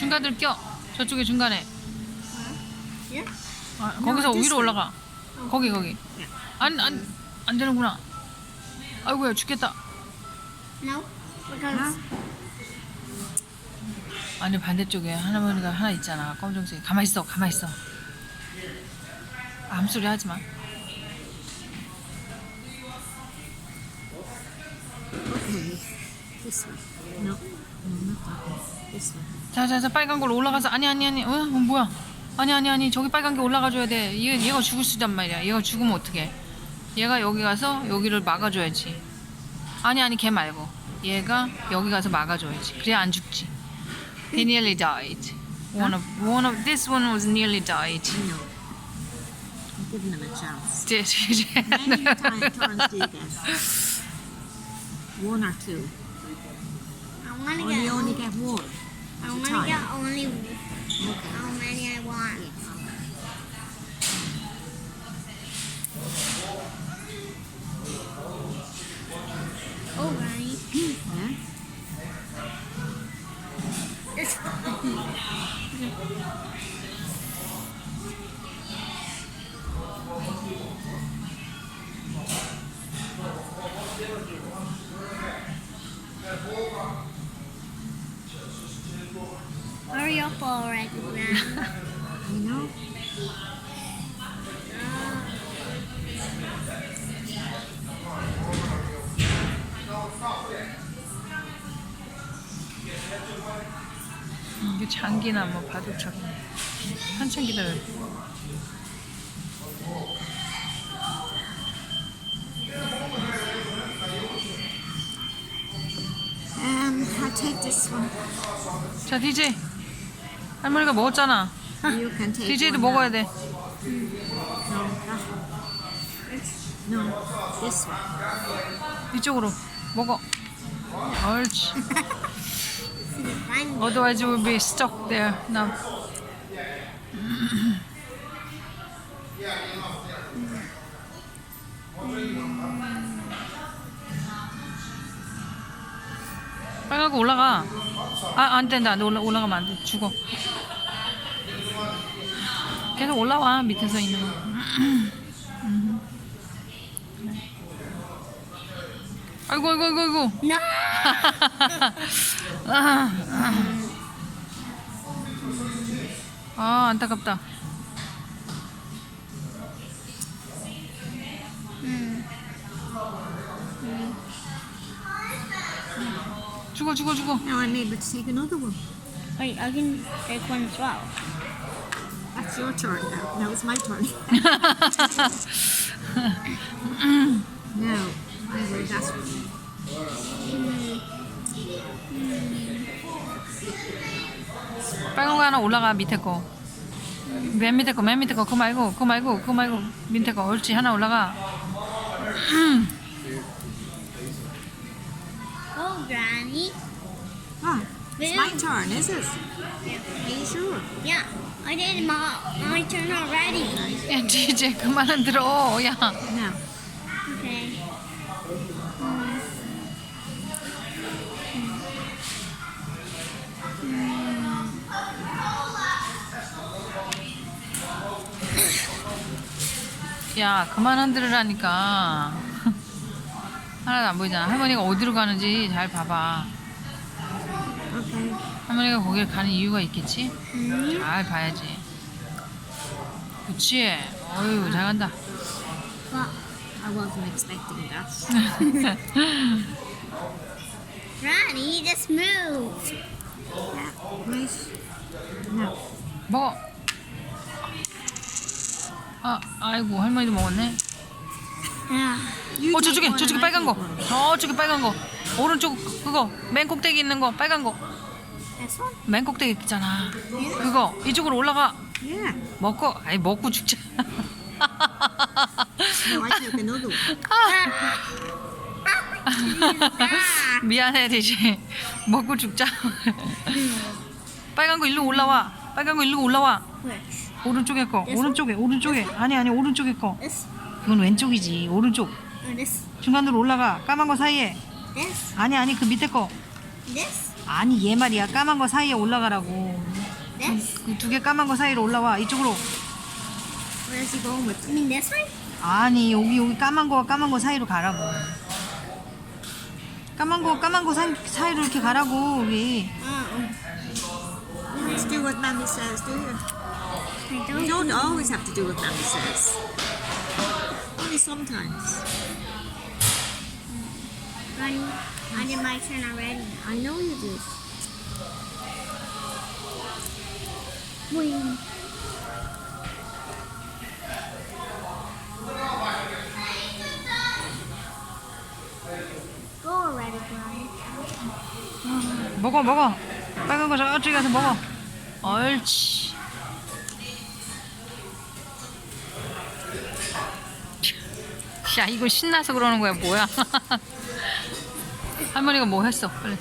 중간들 껴. 저쪽에 중간에. Yeah. 아, 거기서 this 위로. 올라가. 거기 거기. Yeah. 안안 안 되는구나. 아이고야 죽겠다. No. Because 아니 반대쪽에 할머니가 하나 있잖아. 검정색. 가만 있어. 가만 있어. 아무 소리 하지 마. This way. No. No, not that way. This way. 자자 자 빨간 걸로 올라가서 아니 아니 아니. 어, 어 뭐야? 아니 아니 아니 저기 빨간 게 올라가 줘야 돼. 얘 얘가 죽을 수단 말이야. 얘가 죽으면 어떡해? 얘가 여기 가서 여기를 막아 줘야지. 아니 아니 걔 말고 얘가 여기 가서 막아 줘야지. 그래야 안 죽지. They nearly died. One of one of this one was nearly died. No. I'm giving them a chance. Did How many time turns do you get? One or two? I want to Or you get. only get one? I at a want to time? get only Okay. how many I want. Oh, Granny. Yeah? It's Hurry up already, Granny. You know? 이게 장기나 뭐 바둑처럼 한참 기다려. Take this one. 자 DJ 할머니가 먹었잖아. You can take DJ도 one 먹어야 now. 돼. No, that one. No, this one. 이쪽으로 먹어. 옳지. Fine. Otherwise you will be stuck there. Now. 빨갛고 올라가. 아, 안 된다. 너 올라, 올라가면 안 돼. 죽어. 계속 올라와. 밑에서 있는 거. 음. 아이고, 아이고, 아이고, 아이고. No. 아, 아 안타깝다. 죽어 죽어 죽어. Now I'm able to take another one. Wait, I can take one as well. That's your turn now. Now it's my turn. now, I will one. 빨간 거 하나 올라가 밑에 거. 맨 밑에 거, 맨 밑에 거, 그거 말고, 그거 말고, 그거 말고, 밑에 거, 옳지, 하나 올라가. Granny. Ah, it's my turn, is it? Are you sure? Yeah, I did my, my turn already. 야, DJ 그만 흔들어, 야. Now, Okay. 야, 그만 흔들으라니까. 하나도 안 보이잖아. 할머니가 어디로 가는지 잘 봐봐. 할머니가 거길 가는 이유가 있겠지? 잘 봐야지. 그치? 어휴, 잘 간다. Well, I wasn't expecting that. Granny, just move. Yeah, right. Now, 먹어. 아, 아이고, 할머니도 먹었네. 어, 저쪽에, 저쪽에 빨간 거. 저쪽에 빨간 거. 오른쪽, 그거. 맨 꼭대기 있는 거, 빨간 거. 맨 꼭대기 있잖아. 그거. 이쪽으로 올라가. Yeah. 먹고, 아이, 먹고 죽자. Another one. 미안해, 대신. 먹고 죽자. 빨간 거 일로 올라와. 빨간 거 일로 올라와. 오른쪽에 거. 오른쪽에, 오른쪽에. 아니, 아니, 오른쪽에 거. 그건 왼쪽이지. 오른쪽. 중간으로 올라가. 까만 거 사이에. 아니, 아니, 그 밑에 거. 아니, 얘 말이야. 까만 거 사이에 올라가라고. This? 그두 개 까만 거 사이로 올라와 이쪽으로 mean this? 아니 여기 여기 까만 거와 까만 거 사이로 가라고 까만 거 까만 거 사이, 사이로 이렇게 가라고 Oh. You just do what Mummy says, do you? I You don't. always have to do what Mummy says. Only sometimes. Honey, I did my turn already. I know you did. Wing. Go already, Brian. 먹어 먹어 빨간 거 저쪽에 가서 먹어 옳지 야 이건 신나서 그러는 거야 뭐야 할머니가 뭐 했어 빨리